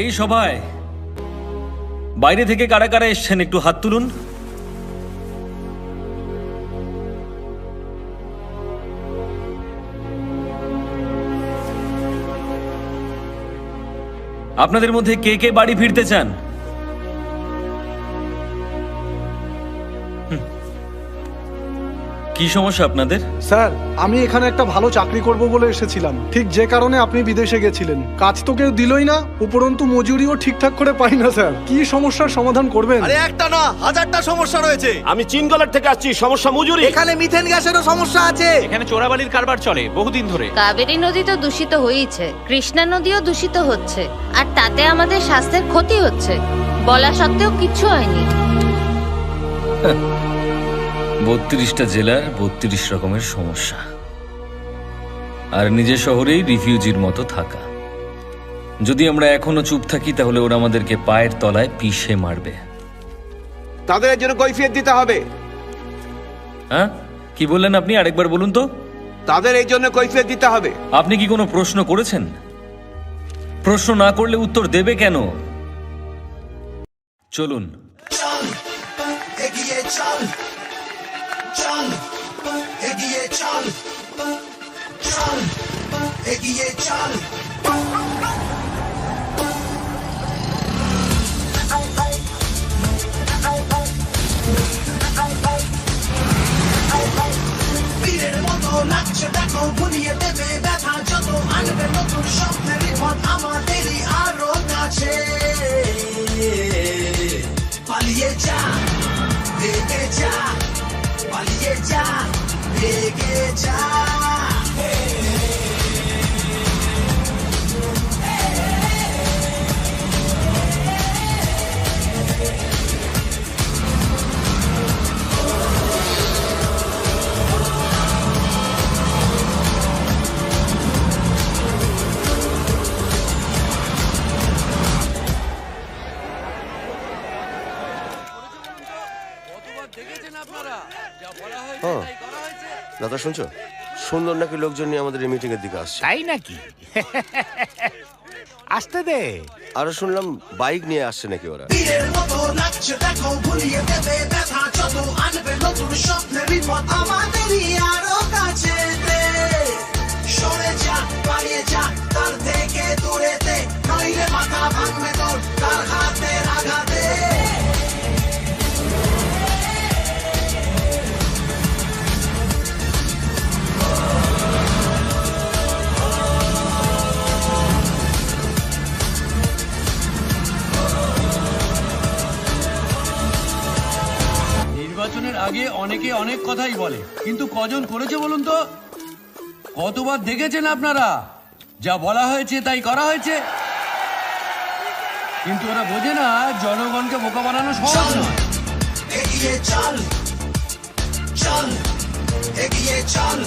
এই সভায় বাইরে থেকে কারা কারা এসছেন একটু হাত তুলুন। আপনাদের মধ্যে কে কে বাড়ি ফিরতে চান? কি সমস্যা আপনাদের? স্যার আমি এখানে একটা ভালো চাকরি করব বলে এসেছিলাম। ঠিক যে কারণে আপনি বিদেশে গেছিলেন। কাজ তো কেউ দিলই না উপরন্তু মজুরিও ঠিকঠাক করে পাই না স্যার। কি সমস্যার সমাধান করবেন? আরে একটা না হাজারটা সমস্যা রয়েছে। আমি চিনগলার থেকে আসছি সমস্যা মজুরি। এখানে মিথেন গ্যাসেরও সমস্যা আছে। এখানে চোরাবালির কারবার চলে বহুদিন ধরে। কাবেরী নদী তো দূষিত হয়েইছে কৃষ্ণা নদীও দূষিত হচ্ছে আর তাতে আমাদের স্বাস্থ্যের ক্ষতি হচ্ছে। বলা সত্ত্বেও কিচ্ছু হয়নি। বত্রিশটা জেলার বত্রিশ রকমের সমস্যা। আর নিজের শহরেই রিফিউজির মতো থাকা। যদি আমরা এখনও চুপ থাকি তাহলে ওরা আমাদেরকে পায়ের তলায় পিষে মারবে। তাদের এর জন্য কৈফিয়ত দিতে হবে। হ্যাঁ? কি বললেন আপনি? আরেকবার বলুন তো। তাদের এই জন্য কৈফিয়ত দিতে হবে। আপনি কি কোনো প্রশ্ন করেছেন? প্রশ্ন না করলে উত্তর দেবে কেন? চলুন। এগিয়ে চল। চল, এগিয়ে চল চল, এগিয়ে চল। বীরের মতো লাগছে দেখো ভুলিয়ে দেবে ব্যথা, যত আনবে নতুন স্বপ্নের পথ আমাদেরই আরও কাছে। পালিয়ে যা ভেগে যা। পালিয়ে যা ভেগে যা দাদা শুনছো? সুন্দর নাকি লোকজন নিয়ে আমাদের এই মিটিং এর দিকে আসছে? তাই নাকি? আসতে দে। আরও শুনলাম বাইক নিয়ে আসছে নাকি ওরা? দেখো ভুলিয়ে দেবে ব্যথা যত আনবে নতুন স্বপ্নের পথ আমাদেরই আগে অনেকে অনেক কথাই বলে। কিন্তু কজন করেছে বলুন তো? কতবার দেখেছেন আপনারা? যা বলা হয়েছে তাই করা হয়েছে। কিন্তু ওরা বোঝে না জনগণকে বোকা বানানো সহজ নয়। এগিয়ে চল চল এগিয়ে চল।